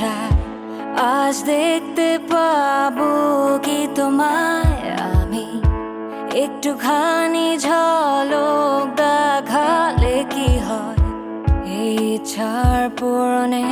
আশা, আজ দেখতে পাবো কি তোমায়। আমি একটুখানি ঝলক দেখালে কি হয়? এই ছাড় পূরণে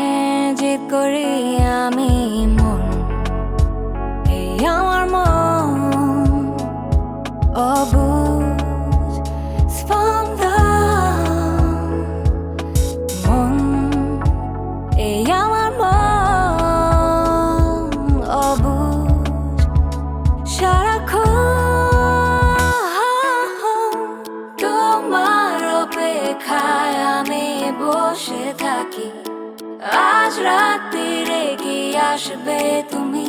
অপেক্ষায় আমি বসে থাকি। আজ রাত্রিরে কি আসবে তুমি।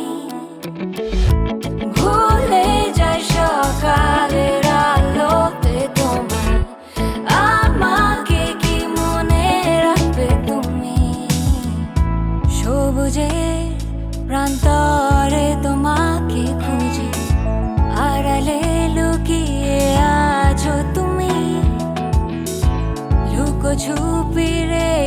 লুকোছুপিরে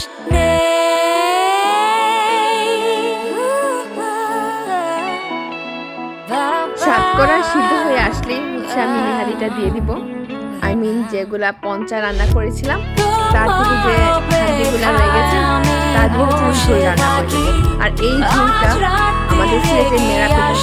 শেষ সাতকরা সিদ্ধ হয়ে আসলেই হচ্ছে আমি নেহারিটা দিয়ে দিব। আই মিন যেগুলা পঞ্চা রান্না করেছিলাম, তার থেকে যে হাড্ডিগুলা রয়ে গেছে তা দিয়ে হচ্ছে আমি রান্না করে আর এই ঝোলটা আমাদের সিলেটের মেরা পেটে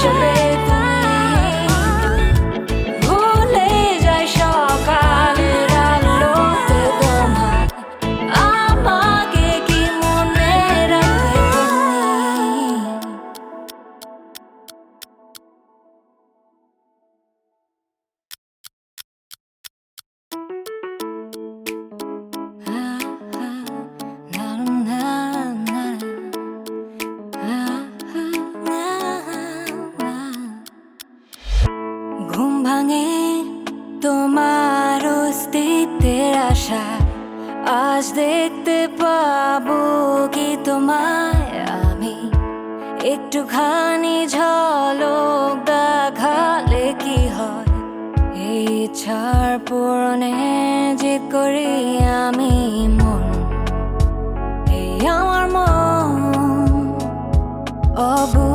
তোমার অস্তিত্বের আশা আজ দেখতে পাবো কি তোমায় আমি। একটুখানি ঝলক দেখালে কি হয়? এই ছাড় পূরণে যে করি আমি মন। এই আমার মন অবু